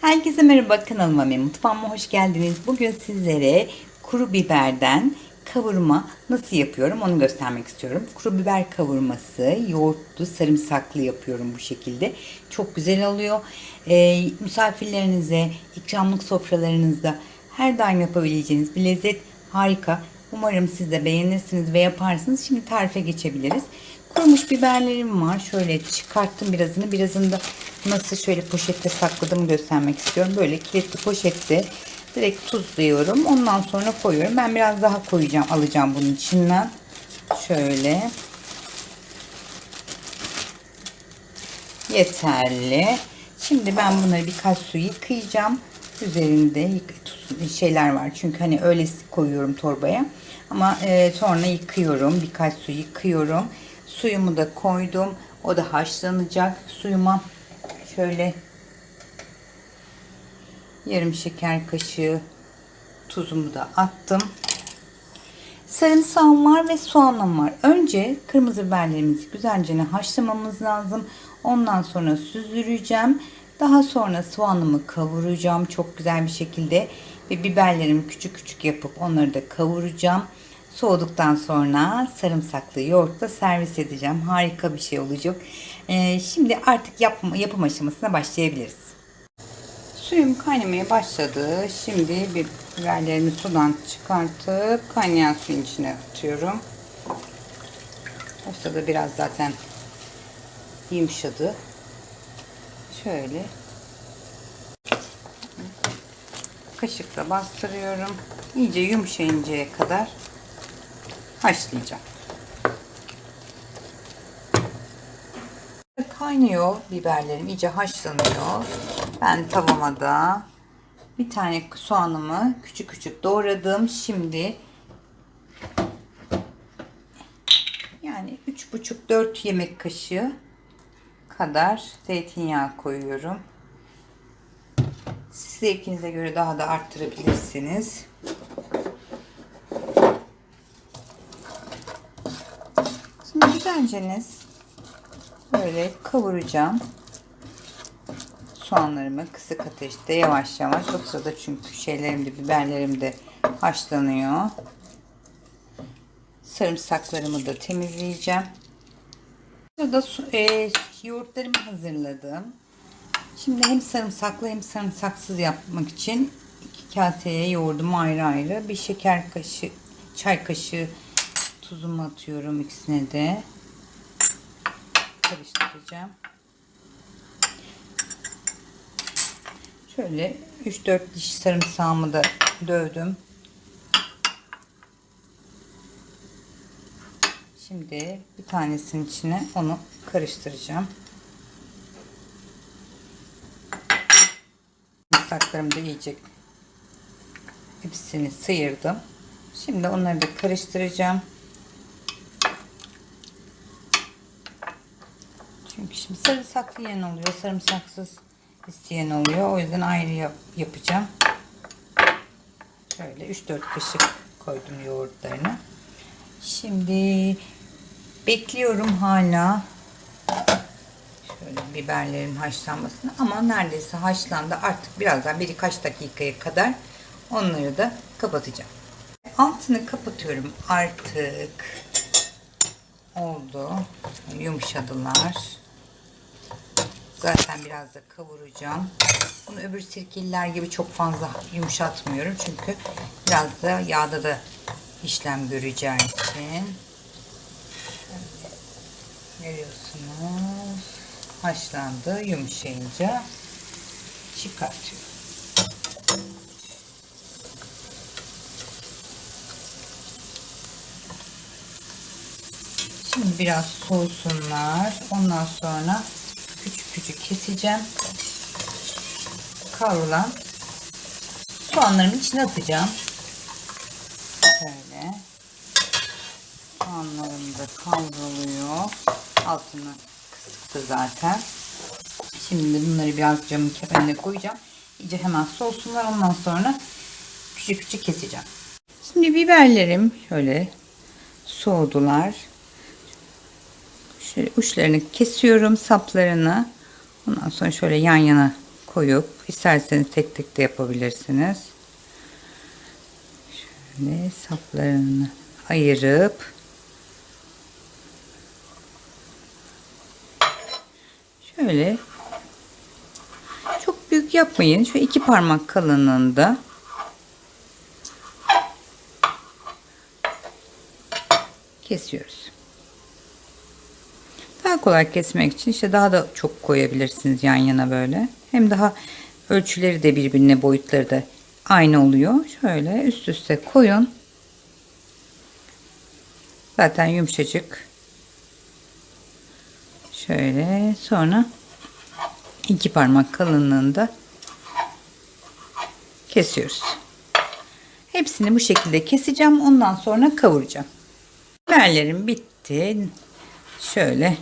Herkese merhaba kanalıma ve mutfağıma hoş geldiniz. Bugün sizlere kuru biberden kavurma nasıl yapıyorum onu göstermek istiyorum. Kuru biber kavurması yoğurtlu sarımsaklı yapıyorum bu şekilde. Çok güzel oluyor. Ee, misafirlerinize, ikramlık sofralarınızda her daim yapabileceğiniz bir lezzet harika. Umarım siz de beğenirsiniz ve yaparsınız. Şimdi tarife geçebiliriz. Kurumuş biberlerim var. Şöyle çıkarttım birazını. Birazını da nasıl şöyle poşette sakladığımı göstermek istiyorum. Böyle kilitli poşette direkt tuzluyorum. Ondan sonra koyuyorum. Ben biraz daha koyacağım. Alacağım bunun içinden. Şöyle. Yeterli. Şimdi ben bunları birkaç su yıkayacağım. Üzerinde şeyler var. Çünkü hani öyle koyuyorum torbaya. Ama e, sonra yıkıyorum. Birkaç su yıkıyorum. Suyumu da koydum. O da haşlanacak. Suyuma şöyle yarım şeker kaşığı tuzumu da attım. Sarımsağım var ve soğanım var. Önce kırmızı biberlerimizi güzelce haşlamamız lazım. Ondan sonra süzüleceğim. Daha sonra soğanımı kavuracağım çok güzel bir şekilde. Ve biberlerimi küçük küçük yapıp onları da kavuracağım. Soğuduktan sonra sarımsaklı yoğurtla servis edeceğim. Harika bir şey olacak. Ee, şimdi artık yapım, yapım aşamasına başlayabiliriz. Suyum kaynamaya başladı. Şimdi biberlerimi sudan çıkartıp kaynayan suyun içine atıyorum. O sırada biraz zaten yumuşadı. Şöyle kaşıkla bastırıyorum. İyice yumuşayıncaya kadar haşlayacağım. Kaynıyor biberlerim iyice haşlanıyor. Ben tavama da bir tane soğanımı küçük küçük doğradım. Şimdi yani 3,5-4 yemek kaşığı kadar zeytinyağı koyuyorum. Siz zevkinize göre daha da arttırabilirsiniz. Şimdi güzelceniz böyle kavuracağım. Soğanlarımı kısık ateşte yavaş yavaş. O sırada çünkü şeylerim de biberlerim de haşlanıyor. Sarımsaklarımı da temizleyeceğim. Burada e, yoğurtlarımı hazırladım. Şimdi hem sarımsaklı hem sarımsaksız yapmak için iki kaseye yoğurdumu ayrı ayrı bir şeker kaşığı, çay kaşığı tuzumu atıyorum ikisine de. Karıştıracağım. Şöyle 3-4 diş sarımsağımı da dövdüm. Şimdi bir tanesinin içine onu karıştıracağım. Sarımsaklarımı da iyice hepsini sıyırdım. Şimdi onları da karıştıracağım. Çünkü şimdi sarımsaklı yiyen oluyor, sarımsaksız isteyen oluyor. O yüzden ayrı yap yapacağım. Şöyle 3-4 kaşık koydum yoğurtlarını. Şimdi bekliyorum hala şöyle biberlerin haşlanmasını ama neredeyse haşlandı. Artık birazdan birkaç dakikaya kadar onları da kapatacağım. Altını kapatıyorum artık. Oldu. Yumuşadılar. Zaten biraz da kavuracağım. Bunu öbür sirkeliler gibi çok fazla yumuşatmıyorum. Çünkü biraz da yağda da işlem göreceği için. Görüyorsunuz. Haşlandı. Yumuşayınca çıkartıyorum. Şimdi biraz soğusunlar. Ondan sonra küçük küçük keseceğim. Kavrulan soğanlarımın içine atacağım. Böyle. Soğanlarım da kavruluyor. Altını kıstı zaten. Şimdi bunları biraz camın kenarına koyacağım. İyice hemen soğusunlar. Ondan sonra küçük küçük keseceğim. Şimdi biberlerim şöyle soğudular. Şöyle uçlarını kesiyorum saplarını. Ondan sonra şöyle yan yana koyup isterseniz tek tek de yapabilirsiniz. Şöyle saplarını ayırıp şöyle çok büyük yapmayın. Şu iki parmak kalınlığında kesiyoruz. Daha kolay kesmek için işte daha da çok koyabilirsiniz yan yana böyle. Hem daha ölçüleri de birbirine boyutları da aynı oluyor. Şöyle üst üste koyun. Zaten yumuşacık. Şöyle sonra iki parmak kalınlığında kesiyoruz. Hepsini bu şekilde keseceğim. Ondan sonra kavuracağım. Biberlerim bitti. Şöyle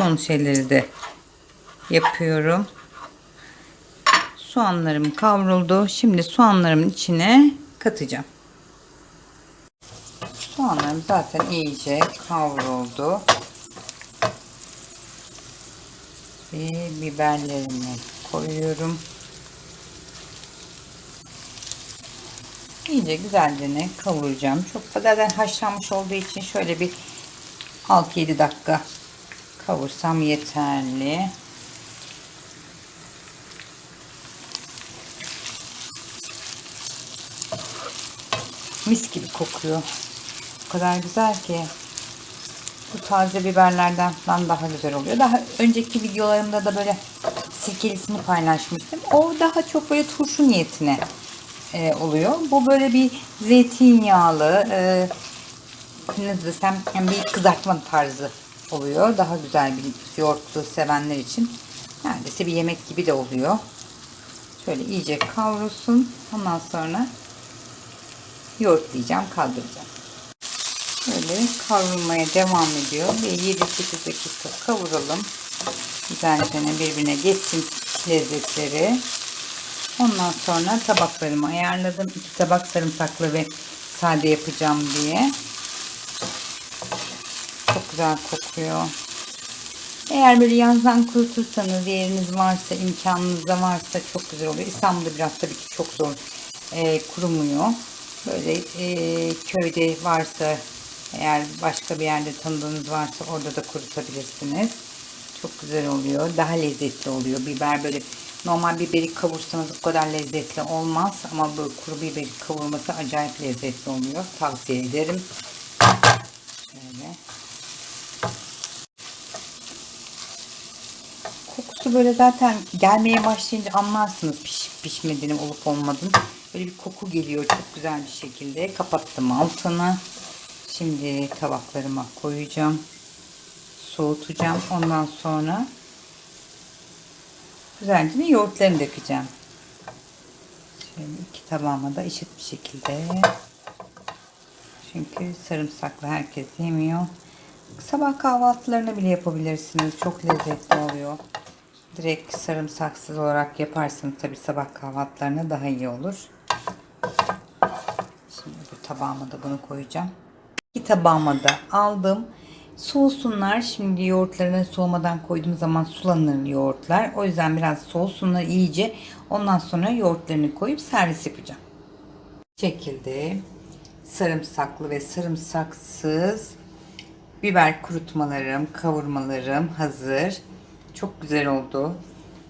son şeyleri de yapıyorum. Soğanlarım kavruldu. Şimdi soğanlarımın içine katacağım. Soğanlarım zaten iyice kavruldu. Ve biberlerimi koyuyorum. İyice güzelce kavuracağım. Çok da zaten haşlanmış olduğu için şöyle bir 6-7 dakika kavursam yeterli. Mis gibi kokuyor. O kadar güzel ki. Bu taze biberlerden falan daha güzel oluyor. Daha önceki videolarımda da böyle sirkelisini paylaşmıştım. O daha çok böyle turşu niyetine e, oluyor. Bu böyle bir zeytinyağlı e, nasıl desem bir kızartma tarzı oluyor. Daha güzel bir yoğurtlu sevenler için. Neredeyse bir yemek gibi de oluyor. Şöyle iyice kavrulsun. Ondan sonra yoğurtlayacağım, kaldıracağım. Böyle kavrulmaya devam ediyor. Ve 7-8 dakika kavuralım. Güzelce birbirine geçsin lezzetleri. Ondan sonra tabaklarımı ayarladım. İki tabak sarımsaklı ve sade yapacağım diye. Güzel kokuyor. Eğer böyle yazdan kurutursanız yeriniz varsa, imkanınız da varsa çok güzel oluyor. İstanbul'da biraz tabii ki çok zor e, kurumuyor. Böyle e, köyde varsa eğer başka bir yerde tanıdığınız varsa orada da kurutabilirsiniz. Çok güzel oluyor. Daha lezzetli oluyor. Biber böyle normal biberi kavursanız bu kadar lezzetli olmaz. Ama bu kuru biberi kavurması acayip lezzetli oluyor. Tavsiye ederim. Şöyle. Kokusu böyle zaten gelmeye başlayınca anlarsınız pişip pişmediğini olup olmadığını. Böyle bir koku geliyor çok güzel bir şekilde. Kapattım altını. Şimdi tabaklarıma koyacağım. Soğutacağım. Ondan sonra güzelce yoğurtlarını dökeceğim. Şöyle iki tabağıma da eşit bir şekilde. Çünkü sarımsaklı herkes yemiyor. Sabah kahvaltılarını bile yapabilirsiniz. Çok lezzetli oluyor. Direkt sarımsaksız olarak yaparsanız tabi sabah kahvaltılarına daha iyi olur. Şimdi bu tabağıma da bunu koyacağım. İki tabağıma da aldım. Soğusunlar. Şimdi yoğurtlarını soğumadan koyduğum zaman sulanır yoğurtlar. O yüzden biraz soğusunlar iyice. Ondan sonra yoğurtlarını koyup servis yapacağım. Bu şekilde sarımsaklı ve sarımsaksız biber kurutmalarım, kavurmalarım hazır. Çok güzel oldu.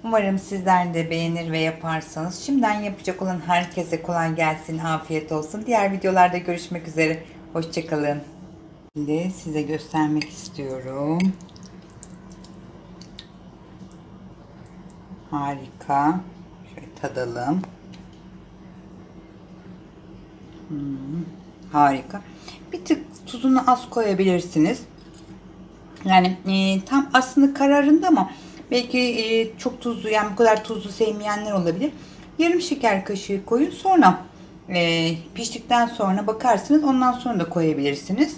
Umarım sizler de beğenir ve yaparsanız. Şimdiden yapacak olan herkese kolay gelsin, afiyet olsun. Diğer videolarda görüşmek üzere. Hoşçakalın. Şimdi size göstermek istiyorum. Harika. Şöyle tadalım. Hmm, harika. Bir tık tuzunu az koyabilirsiniz. Yani e, tam aslında kararında ama belki e, çok tuzlu yani bu kadar tuzlu sevmeyenler olabilir. Yarım şeker kaşığı koyun. Sonra e, piştikten sonra bakarsınız. Ondan sonra da koyabilirsiniz.